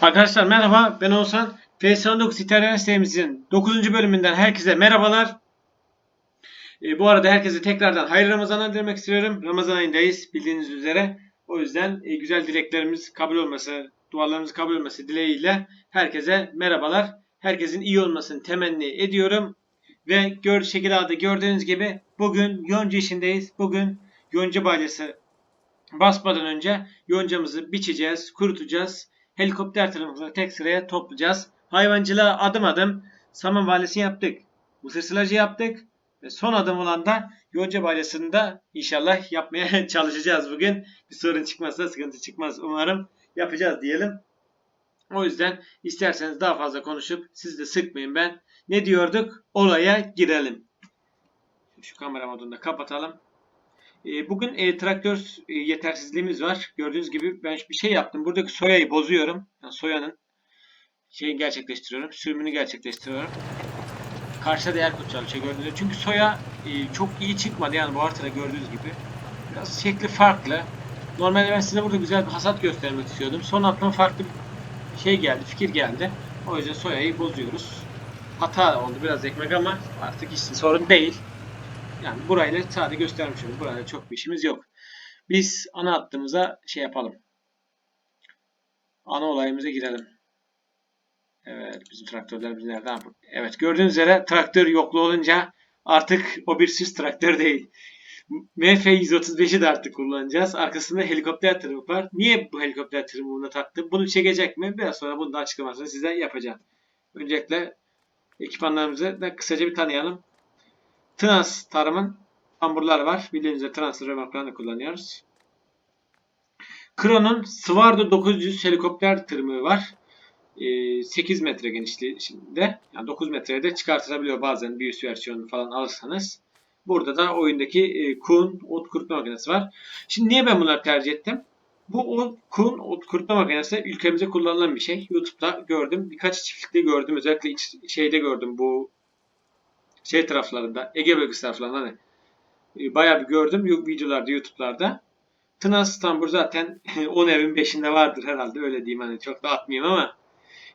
Arkadaşlar merhaba ben Oğuzhan. PS19 İtalyan sitemizin 9. bölümünden herkese merhabalar. Ee, bu arada herkese tekrardan hayırlı Ramazanlar dilemek istiyorum. Ramazan ayındayız bildiğiniz üzere. O yüzden e, güzel dileklerimiz kabul olması, dualarımız kabul olması dileğiyle herkese merhabalar. Herkesin iyi olmasını temenni ediyorum. Ve gör, şekilde gördüğünüz gibi bugün yonca işindeyiz. Bugün yonca balyası basmadan önce yoncamızı biçeceğiz, kurutacağız. Helikopter tarafımızı tek sıraya toplayacağız. Hayvancılığa adım adım saman balyası yaptık. Mısır silajı yaptık. Ve son adım olan da yonca balyasını da inşallah yapmaya çalışacağız bugün. Bir sorun çıkmazsa sıkıntı çıkmaz umarım. Yapacağız diyelim. O yüzden isterseniz daha fazla konuşup siz de sıkmayın ben. Ne diyorduk? Olaya girelim. Şu kamera modunu da kapatalım. E, Bugün e, traktör e, yetersizliğimiz var. Gördüğünüz gibi ben bir şey yaptım. Buradaki soyayı bozuyorum. Yani soyanın şeyini gerçekleştiriyorum. Sürümünü gerçekleştiriyorum. Karşıda değer kod çalışıyor gördüğünüz. Çünkü soya e, çok iyi çıkmadı yani bu haritada gördüğünüz gibi. Biraz şekli farklı. Normalde ben size burada güzel bir hasat göstermek istiyordum. Son aklıma farklı bir şey geldi, fikir geldi. O yüzden soyayı bozuyoruz. Hata oldu biraz ekmek ama artık hiç sorun değil. Yani burayla sadece göstermiş oldum. Burayla çok bir işimiz yok. Biz ana hattımıza şey yapalım. Ana olayımıza girelim. Evet bizim traktörlerimiz nerede? Ha, bu- Evet gördüğünüz üzere traktör yoklu olunca artık o bir süs traktör değil. MF-135'i de artık kullanacağız. Arkasında helikopter tırmık var. Niye bu helikopter tırmığını taktım? Bunu çekecek mi? Biraz sonra bunun da açıklamasını size yapacağım. Öncelikle ekipmanlarımızı da kısaca bir tanıyalım. Trans tarımın hamburlar var. Bildiğiniz üzere trans römorklarını kullanıyoruz. Kronon Svardo 900 helikopter tırmığı var. Ee, 8 metre genişliğinde. Yani 9 metreye de çıkartılabiliyor bazen bir üst versiyonu falan alırsanız. Burada da oyundaki e, Kuhn ot kurutma makinesi var. Şimdi niye ben bunları tercih ettim? Bu o Kuhn ot kurutma makinesi ülkemizde kullanılan bir şey. YouTube'da gördüm. Birkaç çiftlikte gördüm. Özellikle şeyde gördüm. Bu şey taraflarında, Ege bölgesi taraflarında hani e, bayağı bir gördüm videolarda, YouTube'larda. Tınas Tambur zaten 10 evin 5'inde vardır herhalde öyle diyeyim hani çok da atmayayım ama.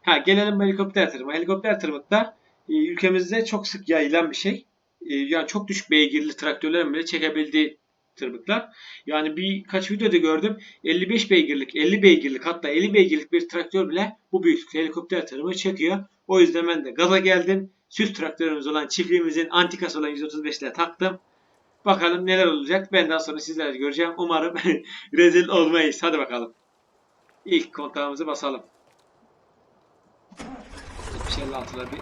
Ha gelelim helikopter tırmığı. Helikopter tırmık da e, ülkemizde çok sık yayılan bir şey. E, yani çok düşük beygirli traktörlerin bile çekebildiği tırmıklar. Yani birkaç videoda gördüm 55 beygirlik, 50 beygirlik hatta 50 beygirlik bir traktör bile bu büyüklükte helikopter tırmığı çekiyor. O yüzden ben de gaza geldim. Süs traktörümüz olan çiftliğimizin antikası olan 135 ile taktım. Bakalım neler olacak. Ben daha sonra sizlerle göreceğim. Umarım rezil olmayız. Hadi bakalım. İlk kontağımızı basalım. 76'lar bir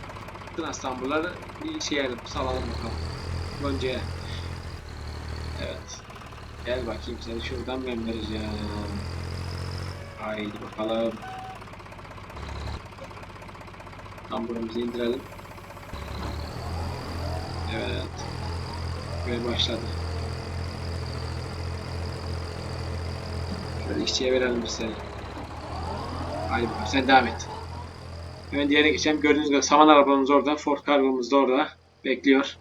Transamburları bir şey yapıp salalım bakalım. Gonca'ya. Evet. Gel bakayım seni şuradan göndereceğim. Haydi bakalım. Tamburumuzu indirelim. Evet. Ve başladı. Şöyle işçiye verelim biz seni. Haydi bakalım sen devam et. Hemen diğerine geçelim. Gördüğünüz gibi saman arabamız orada. Ford kargomuz da orada. Bekliyor.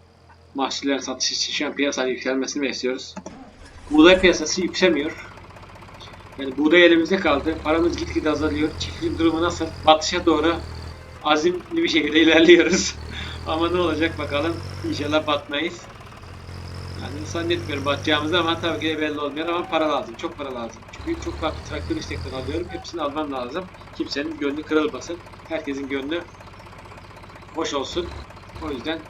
Mahsullerin satışı için şu an piyasanın yükselmesini bekliyoruz. Buğday piyasası yükselmiyor. Yani buğday elimizde kaldı. Paramız gitgide azalıyor. Çiftliğin durumu nasıl? Batışa doğru azimli bir şekilde ilerliyoruz. Ama ne olacak bakalım. İnşallah batmayız. Yani zannetmiyorum batacağımızı ama tabii ki belli olmuyor ama para lazım. Çok para lazım. Çünkü çok farklı traktör istekleri alıyorum. Hepsini almam lazım. Kimsenin gönlü kırılmasın. Herkesin gönlü hoş olsun. O yüzden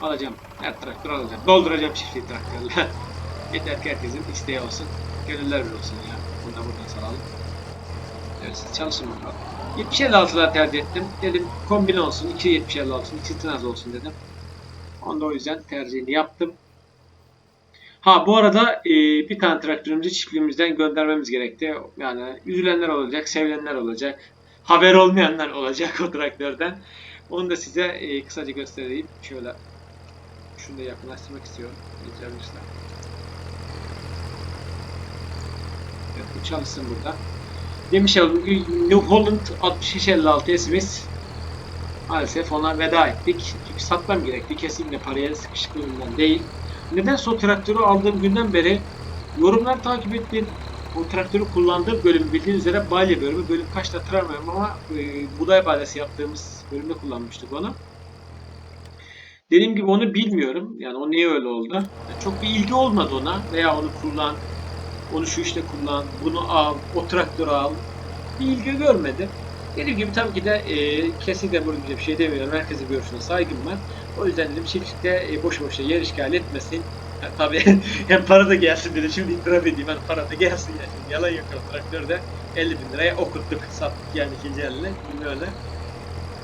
alacağım. Her traktör alacağım. Dolduracağım çiftliği traktörle. Yeter ki herkesin isteği olsun. Gönüller bir olsun ya. Bunu da buradan salalım. Evet çalışın bakalım. 70-56'lar tercih ettim. Dedim kombine olsun. 2 70-56 olsun. 2 tınaz olsun dedim. Onda o yüzden tercihini yaptım. Ha bu arada e, bir tane traktörümüzü çiftliğimizden göndermemiz gerekti. Yani üzülenler olacak, sevilenler olacak. Haber olmayanlar olacak o traktörden. Onu da size e, kısaca göstereyim. Şöyle şunu da yakınlaştırmak istiyorum. Getirebilirsen. Evet, bu çalışsın burada. Demiş oldum New Holland 6356 Smith maalesef ona veda ettik. Çünkü satmam gerekti. Kesinlikle paraya sıkışıklığından değil. Neden o traktörü aldığım günden beri yorumlar takip ettim. o traktörü kullandığım bölüm bildiğiniz üzere balya bölümü. Bölüm kaçta hatırlamıyorum ama e, buğday balyası yaptığımız bölümde kullanmıştık onu. Dediğim gibi onu bilmiyorum. Yani o niye öyle oldu? Yani çok bir ilgi olmadı ona. Veya onu kullan, onu şu işte kullan, bunu al, o traktörü al. Bir ilgi görmedim. Dediğim gibi tabii ki de e, kesinlikle burada bir şey demiyorum. Herkesin görüşüne saygım var. O yüzden dedim çiftlikte e, boşu boşuna yer işgal etmesin. Ha, tabii hem para da gelsin dedim. Şimdi itiraf edeyim. Hani para da gelsin yani. Şimdi yalan yok. o Traktörde 50 bin liraya okuttuk. Sattık yani ikinci eline. Bilmiyorum öyle.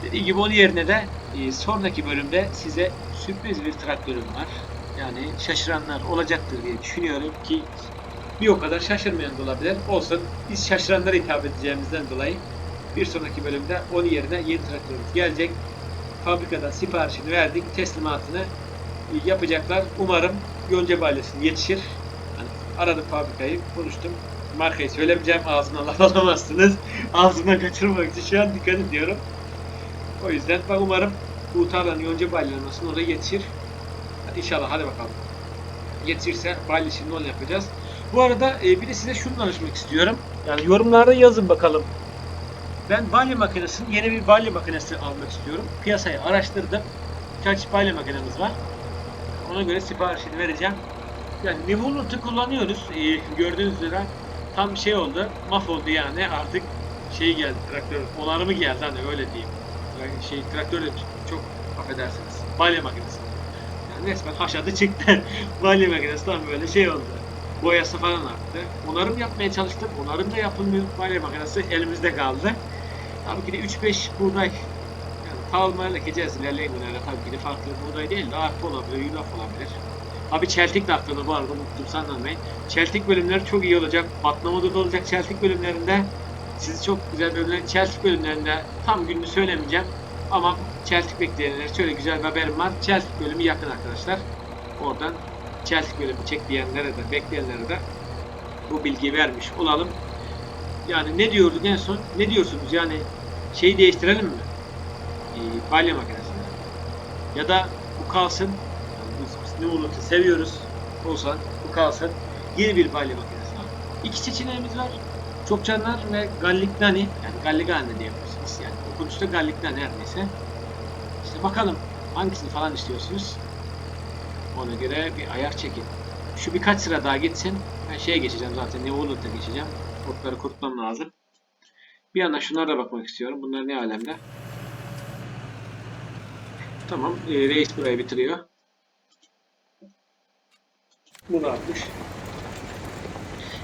Dediğim gibi onun yerine de e, sonraki bölümde size sürpriz bir traktörüm var. Yani şaşıranlar olacaktır diye düşünüyorum ki bir o kadar şaşırmayan da olabilir. Olsun biz şaşıranlara hitap edeceğimizden dolayı bir sonraki bölümde onun yerine yeni traktörümüz gelecek. Fabrikadan siparişini verdik. Teslimatını yapacaklar. Umarım Yonca Balyası'nı yetişir. Hani aradım fabrikayı, konuştum. Markayı söylemeyeceğim. Ağzımdan laf alamazsınız. Ağzımdan kaçırmamak için şu an dikkat ediyorum. O yüzden ben umarım bu tarlanın Yonca Balyalası'nın oraya yetişir. Hadi inşallah hadi bakalım. Yetişirse şimdi onu yapacağız. Bu arada e, bir de size şunu danışmak istiyorum. Yani yorumlarda yazın bakalım. Ben balya makinesini, yeni bir balya makinesi almak istiyorum. Piyasayı araştırdım. Birkaç balya makinemiz var. Ona göre siparişini vereceğim. Yani Nivolut'u kullanıyoruz. Ee, gördüğünüz üzere tam şey oldu. Mahvoldu yani artık şey geldi traktör onarımı geldi hani öyle diyeyim. Yani şey traktör de çok affedersiniz. Balya makinesi. Yani resmen haşadı çıktı. balya makinesi tam böyle şey oldu. Boyası falan arttı. Onarım yapmaya çalıştım. Onarım da yapılmıyor. Balya makinesi elimizde kaldı. Tabii ki de 3-5 buğday yani tavılmayla ekeceğiz ilerleyen günlerde tabii ki de farklı buğday değil de arpa olabilir, yulaf olabilir. Abi çeltik de aklımda bu arada unuttum bey. Çeltik bölümleri çok iyi olacak. Patlamada da olacak çeltik bölümlerinde. Sizi çok güzel bölümler, çeltik bölümlerinde tam gününü söylemeyeceğim. Ama çeltik bekleyenler şöyle güzel bir haberim var. Çeltik bölümü yakın arkadaşlar. Oradan çeltik bölümü çek diyenlere de bekleyenlere de bu bilgiyi vermiş olalım. Yani ne diyorduk en son? Ne diyorsunuz yani şeyi değiştirelim mi? Ee, balya makinesini. Ya da bu kalsın. Yani ne olursa seviyoruz. Olsan bu kalsın. Yeni bir balya makinesi al. İki seçeneğimiz var. Çok canlar ve Gallignani. Yani Galligani diyebilirsiniz. Yani okunuşta Gallignani her neyse. İşte bakalım hangisini falan istiyorsunuz. Ona göre bir ayar çekin. Şu birkaç sıra daha gitsin. Ben şeye geçeceğim zaten. Neolut'a geçeceğim. Otları kurutmam lazım. Bir yandan şunlara da bakmak istiyorum. Bunlar ne alemde? Tamam. E, reis burayı bitiriyor. Bunu atmış.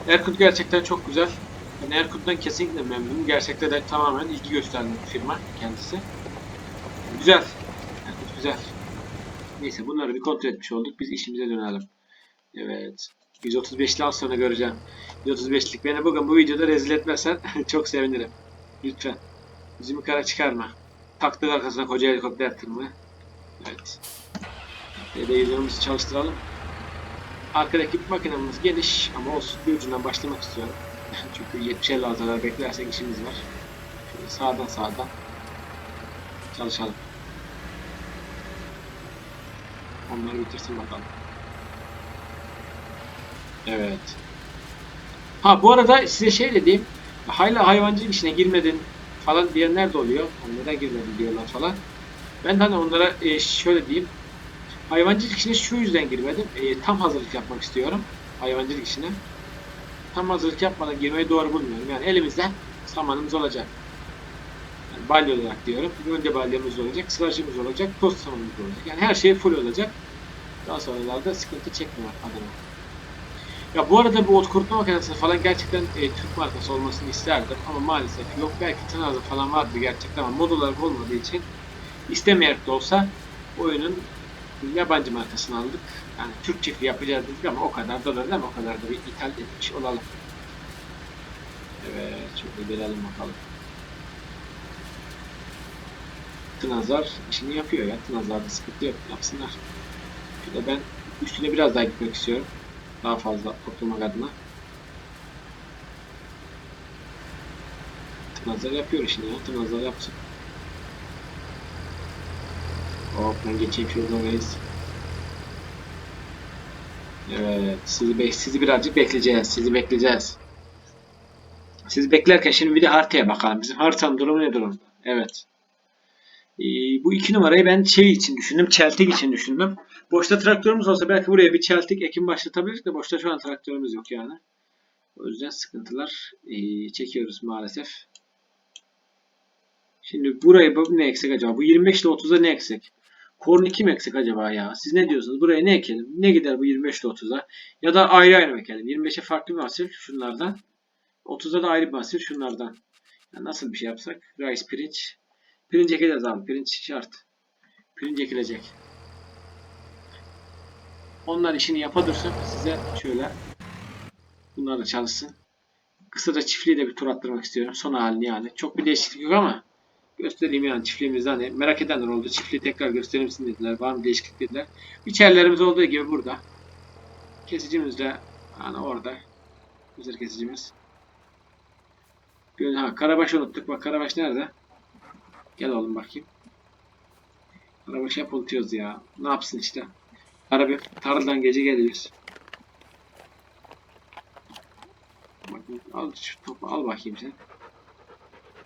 Erkut gerçekten çok güzel. Ben Erkut'tan kesinlikle memnunum. Gerçekten de tamamen ilgi gösteren firma kendisi. Güzel. Erkut güzel. Neyse bunları bir kontrol etmiş olduk. Biz işimize dönelim. Evet. 135'li az sonra göreceğim. 135'lik beni bugün bu videoda rezil etmezsen çok sevinirim. Lütfen. Yüzümü kara çıkarma. Taktık arkasına koca helikopter tırmığı. Evet. Televizyonumuzu çalıştıralım. Arkadaki makinemiz geniş ama olsun bir ucundan başlamak istiyorum. Çünkü 70'e lazerler beklersek işimiz var. Şöyle sağdan sağdan çalışalım. Onları bitirsin bakalım. Evet. Ha bu arada size şey dediğim hala hayvancılık işine girmedin falan diyenler de oluyor. Hani neden girmedin diyorlar falan. Ben de hani onlara e, şöyle diyeyim. Hayvancılık işine şu yüzden girmedim. E, tam hazırlık yapmak istiyorum. Hayvancılık işine. Tam hazırlık yapmadan girmeyi doğru bulmuyorum. Yani elimizde samanımız olacak. Balya olarak diyorum. Önce balyamız olacak, sılajımız olacak, toz samanımız olacak. Yani her şey full olacak. Daha sonralarda sıkıntı çekmemek adına. Ya bu arada bu ot kurutma makinesi falan gerçekten e, Türk markası olmasını isterdim ama maalesef yok. Belki Tınaz'da falan vardı gerçekten ama mod olarak olmadığı için istemeyerek de olsa oyunun yabancı markasını aldık. Yani Türk çiftliği yapacağız dedik ama o kadar da değil mi? O kadar da bir ithal etmiş olalım. Evet, şöyle gelelim bakalım. Tınazlar işini yapıyor ya. Tınazlarda sıkıntı yok. Yapsınlar. Şöyle ben üstüne biraz daha gitmek istiyorum. Daha fazla toplamak adına. Tınazlar yapıyor işini ya. Tınazlar yapsın. Hop ben geçeyim şuradan reis. Evet. Sizi, be sizi birazcık bekleyeceğiz. Sizi bekleyeceğiz. Siz beklerken şimdi bir de haritaya bakalım. Bizim haritanın durumu ne durumda? Evet. Ee, bu iki numarayı ben şey için düşündüm. Çeltik için düşündüm. Boşta traktörümüz olsa belki buraya bir çeltik ekim başlatabiliriz de boşta şu an traktörümüz yok yani. O yüzden sıkıntılar ee, çekiyoruz maalesef. Şimdi burayı bu ne eksik acaba? Bu 25 ile 30'a ne eksik? Korn 2 mi eksik acaba ya? Siz ne diyorsunuz? Buraya ne ekelim? Ne gider bu 25 ile 30'a? Ya da ayrı ayrı mı ekelim? 25'e farklı bir mahsul şunlardan. 30'a da ayrı bir mahsul şunlardan. Ya nasıl bir şey yapsak? Rice pirinç. Pirinç ekeceğiz abi. Pirinç şart. Pirinç ekilecek. Onlar işini yapa dursun. Size şöyle bunlar da çalışsın. Kısaca çiftliği de bir tur attırmak istiyorum. Son halini yani. Çok bir değişiklik yok ama göstereyim yani çiftliğimizde hani merak edenler oldu. Çiftliği tekrar gösterir misin dediler. Var mı değişiklik dediler. İçerilerimiz olduğu gibi burada. Kesicimiz de hani orada. Güzel kesicimiz. Ha, Karabaş'ı unuttuk. Bak Karabaş nerede? Gel oğlum bakayım. Karabaş'ı hep unutuyoruz ya. Ne yapsın işte. Arabi tarladan gece geliyoruz. Bakayım, al şu topu al bakayım sen.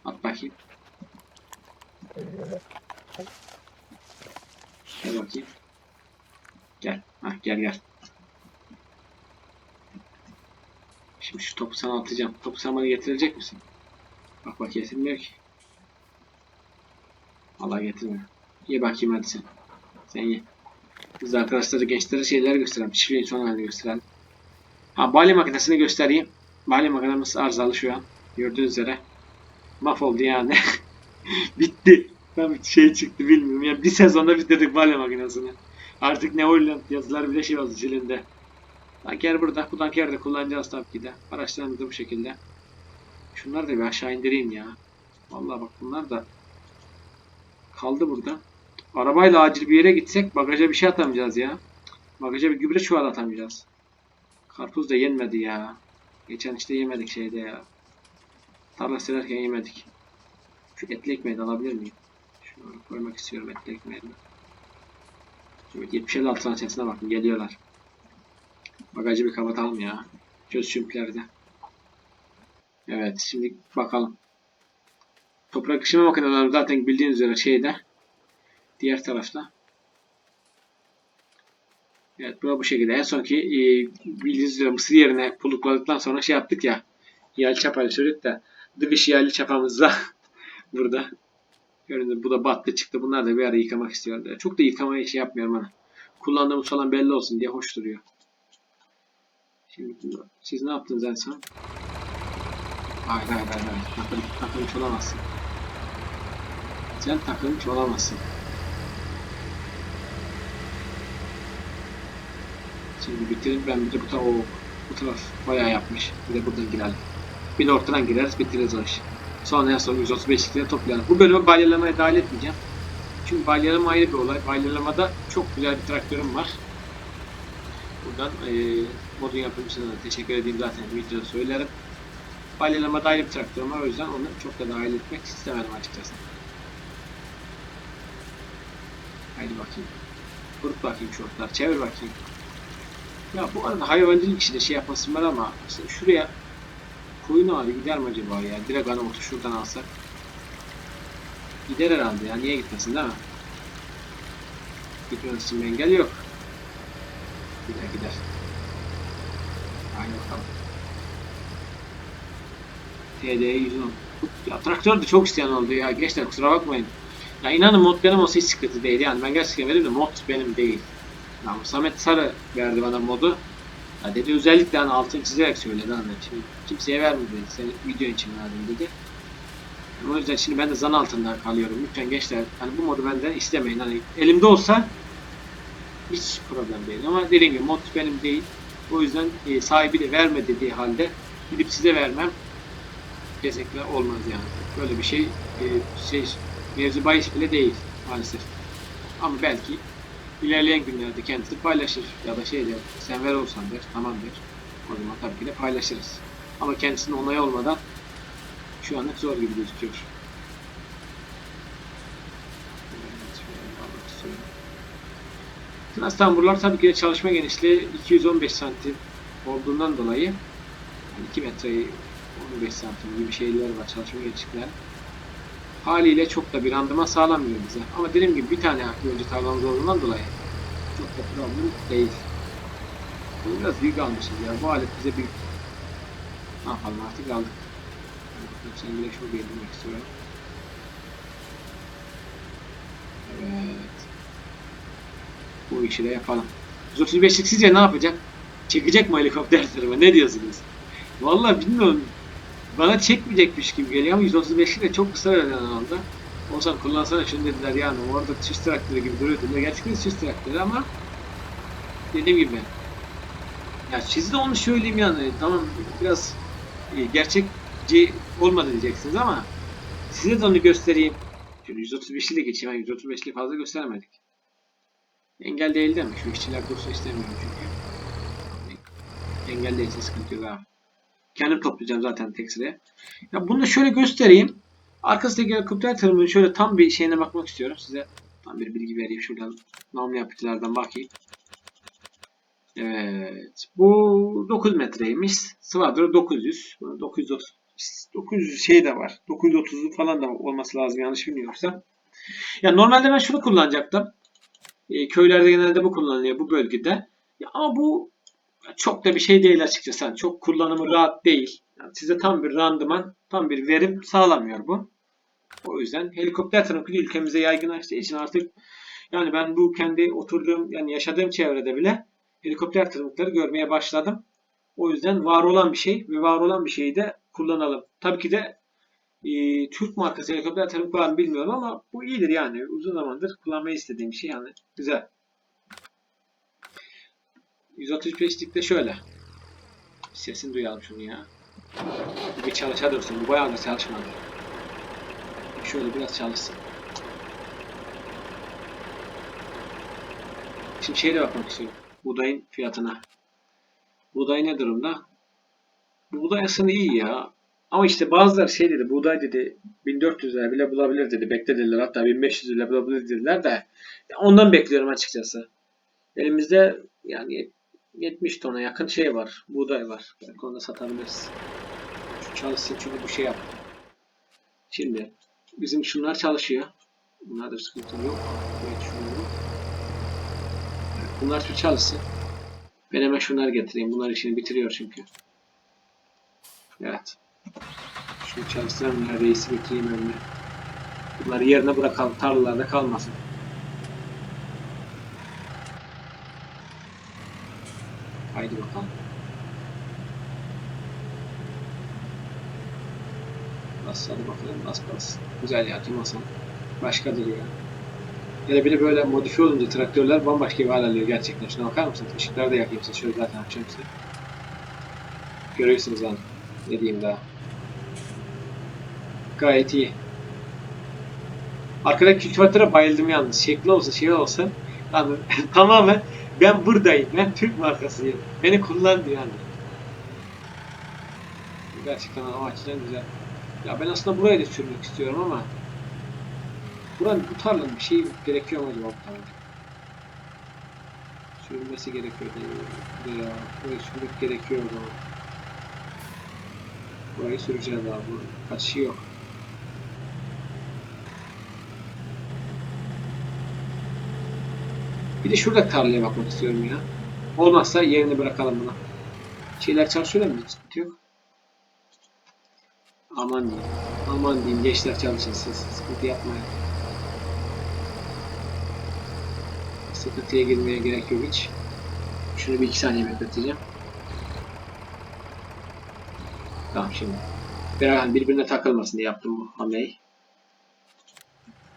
At bakayım. Gel bakayım. Gel. Hah gel gel. Şimdi şu topu sana atacağım. Topu sen bana getirecek misin? Bak bak getirmiyor ki. Allah getirmiyor. Ye bakayım hadi sen. Sen ye. Biz arkadaşlara gençlere şeyler gösterelim. Çiftliğin son halini gösterelim. Ha balya makinesini göstereyim. Balya makinemiz arızalı şu an. Gördüğünüz üzere. Mahvoldu yani. Bitti. Tam şey çıktı bilmiyorum. Ya bir sezonda bitirdik balya makinesini. Artık ne Holland yazılar bile şey oldu zilinde. Tanker burada. Bu tankeri de kullanacağız tabii ki de. Araçlarımız da bu şekilde. Şunları da bir aşağı indireyim ya. Vallahi bak bunlar da kaldı burada. Arabayla acil bir yere gitsek bagaja bir şey atamayacağız ya. Bagaja bir gübre çuvalı atamayacağız. Karpuz da yenmedi ya. Geçen işte yemedik şeyde ya. Tarla sürerken yemedik. Şu etli ekmeği de alabilir miyim? Şunu koymak istiyorum etli ekmeğini. Evet 76 saniyesine bakın geliyorlar. Bagajı bir kapatalım ya. Göz çümplerde. Evet şimdi bakalım. Toprak işleme makineleri zaten bildiğiniz üzere şeyde. Diğer tarafta. Evet bu bu şekilde. En sonki e, bildiğiniz üzere mısır yerine pulukladıktan sonra şey yaptık ya. Yaylı çapayla sürdük de dıgış yaylı çapamızda burada. Gördüğünüz bu da battı çıktı. Bunlar da bir ara yıkamak istiyorum. Çok da yıkamaya şey yapmıyorum bana. Kullandığımız falan belli olsun diye hoş duruyor. Şimdi siz ne yaptınız en son? Hayır hayır hayır. hayır. Takıl, takılmış olamazsın. Sen takılmış olamazsın. Şimdi bitirin ben bir de bu taraf, bu taraf bayağı yapmış. Bir de buradan girelim. Bir de ortadan gireriz bitiririz o işi. Sonra en son 135'likleri toplayalım. Bu bölümü balyalamaya dahil etmeyeceğim. Çünkü balyalama ayrı bir olay. Balyalamada çok güzel bir traktörüm var. Buradan e, modun yapımcısına da teşekkür edeyim zaten videoda söylerim. Balyalama ayrı bir traktörüm var o yüzden onu çok da dahil etmek istemedim açıkçası. Haydi bakayım. Kurut bakayım şortlar. Çevir bakayım. Ya bu arada hayvancılık işi de şey yapmasın var ama mesela şuraya koyun ağrı gider mi acaba ya? Direkt ana otu şuradan alsak. Gider herhalde ya. Niye gitmesin değil mi? Gitmemesi için engel yok. Gider gider. Haydi bakalım. TD 110. Ya traktör de çok isteyen oldu ya. Gençler kusura bakmayın. Ya inanın mod benim olsa hiç sıkıntı değil yani. Ben gerçekten verdim de mod benim değil. Ya Samet Sarı verdi bana modu. Ya dedi özellikle hani altını çizerek söyledi hani. Şimdi kimseye vermedi. Senin video için verdim dedi. O yüzden şimdi ben de zan altında kalıyorum. Lütfen gençler hani bu modu benden istemeyin. Hani elimde olsa hiç problem değil. Ama dediğim gibi mod benim değil. O yüzden e, sahibi de verme dediği halde gidip size vermem kesinlikle olmaz yani. Böyle bir şey e, şey mevzu bahis bile değil maalesef. Ama belki ilerleyen günlerde kendisi paylaşır ya da şey der sen ver olsan der tamam der. O zaman tabii ki de paylaşırız. Ama kendisinin onayı olmadan şu anlık zor gibi gözüküyor. İstiyorum. Transtamburlar tabii ki de çalışma genişliği 215 santim olduğundan dolayı 2 metreyi 15 santim gibi şeyler var çalışma geçişler. Haliyle çok da bir randıman sağlamıyor bize. Ama dediğim gibi bir tane yolcu tarlamız olduğundan dolayı çok da problem değil. Bunu biraz büyük almışız ya. Bu alet bize büyük. Ne yapalım artık aldık. Sen bile şunu belirlemek istiyorum. Evet. Bu işi de yapalım. 135'lik sizce ne yapacak? Çekecek mi helikopter tarafa? Ne diyorsunuz? Vallahi bilmiyorum. Bana çekmeyecekmiş gibi geliyor ama 135'lik de çok kısa verilen anda. Olsan kullansana şunu dediler yani orada çift traktörü gibi duruyordu. Gerçekten çift traktörü ama dediğim gibi ya siz de onu söyleyeyim yani tamam biraz e, gerçekçi olmadı diyeceksiniz ama size de onu göstereyim. Şöyle 135'li de geçeyim. Yani 135'li fazla göstermedik. Engel değil değil mi? Şu işçiler dursa istemiyorum çünkü. Engel değilse sıkıntı yok abi. Kendim toplayacağım zaten tek sıraya. Ya bunu da şöyle göstereyim. Arkasındaki helikopter tırmının şöyle tam bir şeyine bakmak istiyorum. Size tam bir bilgi vereyim. Şuradan namlu yapıcılardan bakayım. Evet. Bu 9 metreymiş. Sıvadro 900. 930 900 şey de var. 930'lu falan da olması lazım yanlış bilmiyorsam. Ya normalde ben şunu kullanacaktım. E, köylerde genelde bu kullanılıyor bu bölgede. Ya ama bu çok da bir şey değil açıkçası. Yani çok kullanımı rahat değil. Yani size tam bir randıman, tam bir verim sağlamıyor bu. O yüzden helikopter trafiği ülkemize yaygınlaştığı için artık yani ben bu kendi oturduğum yani yaşadığım çevrede bile helikopter tırmıkları görmeye başladım. O yüzden var olan bir şey ve var olan bir şeyi de kullanalım. Tabii ki de e, Türk markası helikopter tırmık var mı bilmiyorum ama bu iyidir yani. Uzun zamandır kullanmayı istediğim şey yani. Güzel. 135'likte şöyle. Sesini duyalım şunu ya. Bir çalışa dursun. Bu bayağı da çalışmadı. Şöyle biraz çalışsın. Şimdi şeye de bakmak istiyorum. Buğdayın fiyatına. Buğday ne durumda? Buğday aslında iyi ya. Ama işte bazıları şey dedi, buğday dedi 1400 lira bile bulabilir dedi. Bekle dediler. Hatta 1500 lira bulabilir dediler de. Ondan bekliyorum açıkçası. Elimizde yani 70 tona yakın şey var. Buğday var. Belki onu da satabiliriz. Şu çalışsın çünkü bu şey yaptı. Şimdi bizim şunlar çalışıyor. Bunlarda sıkıntı yok. Bunlar şu çalışsın. Ben hemen şunları getireyim. Bunlar işini bitiriyor çünkü. Evet. Şunu ya reisi getireyim önüne. Bunları yerine bırakalım. Tarlalarda kalmasın. Haydi bakalım. Bas hadi bakalım bas bas. Güzel ya tüm Hasan. Başkadır ya. Hele bir de böyle modifiye olunca traktörler bambaşka bir hal alıyor gerçekten. Şuna bakar mısınız? Işıkları da yakayım size. Şöyle zaten açacağım size. Görüyorsunuz lan. Ne diyeyim daha. Gayet iyi. Arkadaki kültivatöre bayıldım yalnız. Şekli olsa şey olsa. Yani tamamen ben buradayım. Ben Türk markasıyım. Beni kullan diyor yani. Gerçekten o açıdan güzel. Ya ben aslında buraya da sürmek istiyorum ama Buranın bu tarlanın bir şey gerekiyor mu acaba bu tarlanın? Sürülmesi gerekiyor değil mi? Ya, burayı sürmek gerekiyor o zaman. Burayı süreceğiz abi. Kaçışı yok. Bir de şurada tarlaya bakmak istiyorum ya. Olmazsa yerini bırakalım buna. Şeyler çalışıyor mu? Sıkıntı yok. Aman diyeyim. Aman diyeyim gençler çalışın siz. Sıkıntı yapmayın. Sıkıntıya girmeye gerek yok hiç. Şunu bir iki saniye bekleteceğim. Tamam şimdi. Beraber birbirine takılmasın diye yaptım bu hamleyi.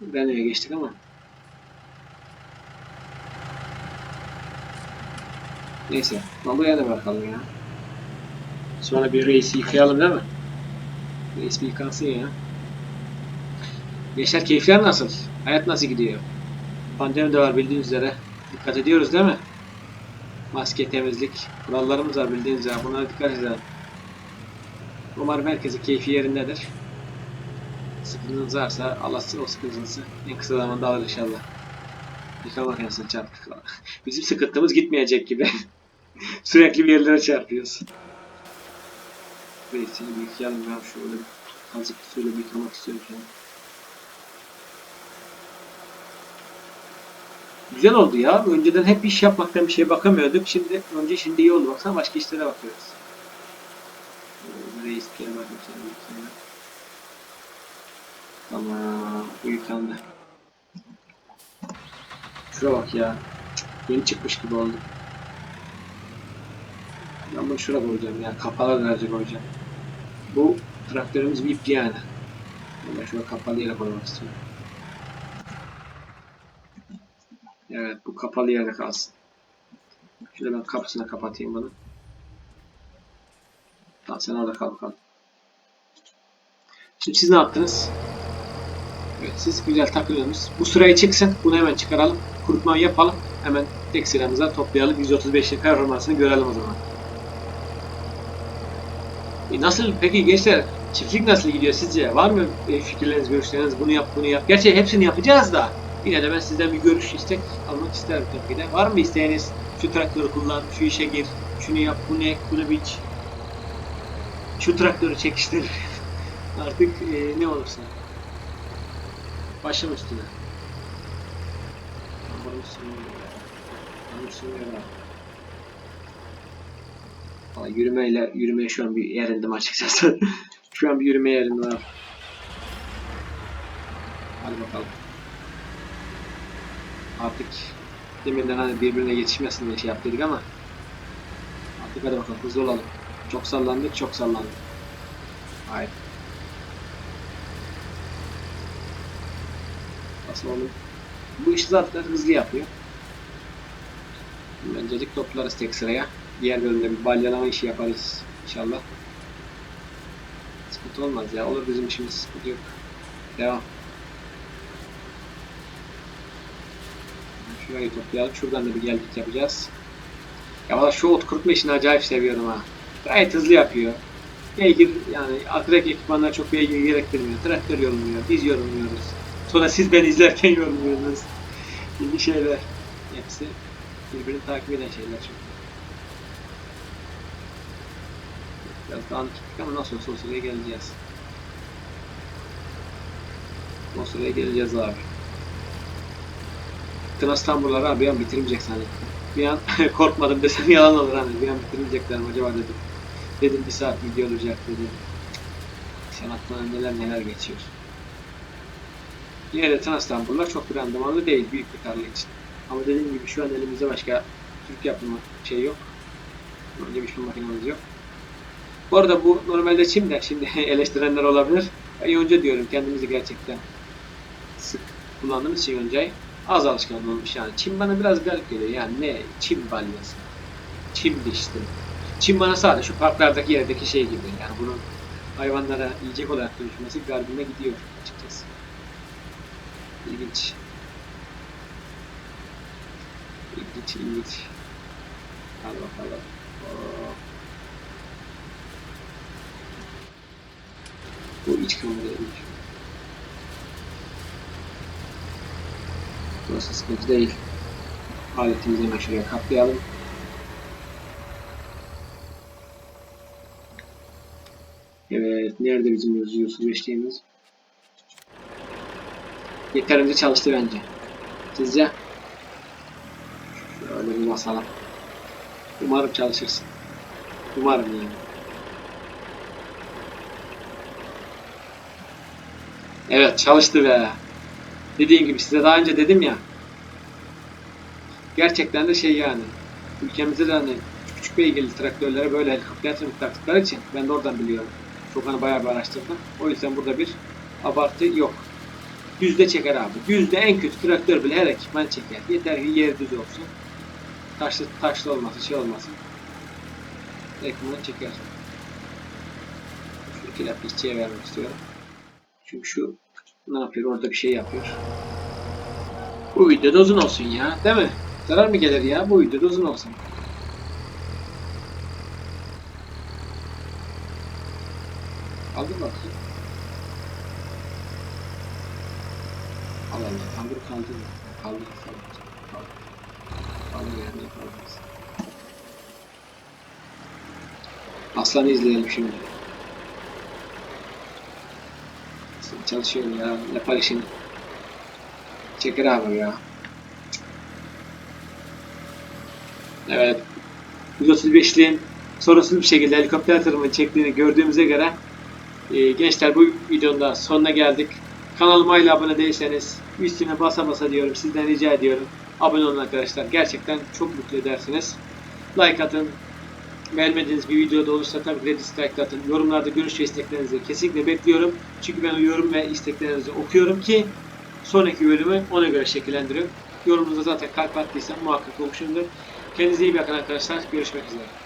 Ben geçtik ama. Neyse. Buraya da bakalım ya. Sonra bir reisi yıkayalım değil mi? Reis bir yıkansın ya. Gençler keyifler nasıl? Hayat nasıl gidiyor? Pandemi de var bildiğiniz üzere. Dikkat ediyoruz değil mi? Maske, temizlik, kurallarımız var bildiğiniz üzere. Bunlara dikkat edelim. Umarım herkesin keyfi yerindedir. Sıkıntınız varsa Allah size o sıkıntınızı en kısa zamanda alır inşallah. Yıkama makinesine çarptık. Bizim sıkıntımız gitmeyecek gibi. Sürekli bir yerlere çarpıyoruz. Reis seni bir yıkayalım ya şöyle azıcık suyla bir yıkamak istiyorum. Güzel oldu ya. Önceden hep iş yapmaktan bir şeye bakamıyorduk. Şimdi önce şimdi iyi oldu. Baksana başka işlere bakıyoruz. Ee, Reis gel bakayım sana bir yıkayalım. Tamam. Bu yıkandı. Şuna bak ya. Yeni çıkmış gibi oldu. Ben bunu şuraya koyacağım ya. Kapalı derece koyacağım. Bu traktörümüz VIP yani. Ben şuraya kapalı yere koymak istiyorum. Evet bu kapalı yerde kalsın. Şöyle ben kapısını kapatayım bunu. Tamam sen orada kal bakalım. Şimdi siz ne yaptınız? Evet siz güzel takılıyorsunuz. Bu sırayı çıksın. Bunu hemen çıkaralım. Kurutmayı yapalım. Hemen tek toplayalım. 135'lik performansını görelim o zaman. E nasıl peki gençler çiftlik nasıl gidiyor sizce? Var mı e, fikirleriniz, görüşleriniz? Bunu yap, bunu yap. Gerçi hepsini yapacağız da yine de ben sizden bir görüş istek almak isterim tabii de. Var mı isteğiniz? Şu traktörü kullan, şu işe gir, şunu yap, bunu ek, bunu biç. Şu traktörü çekiştir. Artık e, ne olursa. Başım üstüne. Hamurun üstüne. Hamur üstüne. Valla yürümeyle yürümeye şu an bir erindim açıkçası. şu an bir yürümeye erindim var. Hadi bakalım. Artık deminden hani birbirine yetişmesin diye şey yaptık ama artık hadi bakalım hızlı olalım. Çok sallandık, çok sallandık. Hayır. Aslında onu bu işi zaten hızlı yapıyor. Öncelik toplarız tek sıraya. Diğer bölümde bir balyalama işi yaparız inşallah. Sıkıntı olmaz ya. Olur bizim işimiz sıkıntı yok. Devam. Şurayı toplayalım. Şuradan da bir geldik yapacağız. Ya valla şu ot kurutma işini acayip seviyorum ha. Gayet hızlı yapıyor. Beygir yani akredek ekipmanlar çok beygir gerektirmiyor. Traktör yorulmuyor. Biz yorulmuyoruz. Sonra siz beni izlerken yorulmuyorsunuz. İlgi şeyler. Hepsi birbirini takip eden şeyler çok. Biraz dağınık gittik ama nasıl olsa o sıraya geleceğiz. O sıraya geleceğiz abi. Transtamburları abi bir an bitirmeyecek zannettim. Bir an korkmadım desem yalan olur hani. Bir an bitirmeyecekler mi acaba dedim. Dedim bir saat video olacak dedim. Sen aklına neler neler geçiyor. Yine de Transtamburlar çok bir randımanlı değil büyük bir tarla için. Ama dediğim gibi şu an elimizde başka Türk yapımı şey yok. Önce bir şey makinemiz yok. Bu arada bu normalde çim de şimdi eleştirenler olabilir. Yonca diyorum kendimizi gerçekten sık kullandığımız için yoncayı az alışkan olmuş yani. Çim bana biraz garip geliyor yani ne çim balyası. Çim işte. Çim bana sadece şu parklardaki yerdeki şey gibi yani bunun hayvanlara yiyecek olarak dönüşmesi garbime gidiyor açıkçası. İlginç. İlginç, ilginç. Hadi bakalım. Oo. Bu iç kameraymış. Burası sıkıntı değil. Aletimizi hemen şuraya kaplayalım. Evet, nerede bizim yazıyoruz geçtiğimiz? Yeterince çalıştı bence. Sizce? Şöyle bir basalım. Umarım çalışırsın. Umarım yani. Evet çalıştı be. Dediğim gibi size daha önce dedim ya. Gerçekten de şey yani. Ülkemizde de hani küçük, beygirli traktörlere böyle helikopter taktıkları için ben de oradan biliyorum. Çok hani bayağı bir araştırdım. O yüzden burada bir abartı yok. Düzde çeker abi. Düzde en kötü traktör bile her ekipman çeker. Yeter ki yer düz olsun. Taşlı, taşlı olmasın, şey olmasın. Ekipman çeker. Şu iki dakika işçiye vermek istiyorum. Çünkü şu ne yapıyor? Orada bir şey yapıyor. Bu videoda uzun olsun ya. Değil mi? Zarar mı gelir ya? Bu videoda uzun olsun. Kaldır bakayım. Al Allah. Kaldır kaldır. Kaldır kaldır. Kaldır. Kaldır yerine kaldır. Aslanı izleyelim şimdi. Çalışıyor ya. Yapar işini. Çeker abi ya. Evet. 135'liğin sorunsuz bir şekilde helikopter tırmanı çektiğini gördüğümüze göre e, gençler bu videonun da sonuna geldik. Kanalıma hala abone değilseniz üstüne basa basa diyorum. Sizden rica ediyorum. Abone olun arkadaşlar. Gerçekten çok mutlu edersiniz. Like atın. Beğenmediğiniz bir videoda olursa tabii ki de dislike atın. Yorumlarda görüş ve isteklerinizi kesinlikle bekliyorum. Çünkü ben o yorum ve isteklerinizi okuyorum ki sonraki bölümü ona göre şekillendiriyorum. Yorumunuzda zaten kalp attıysa muhakkak olmuşumdur. Kendinize iyi bakın arkadaşlar. Görüşmek üzere.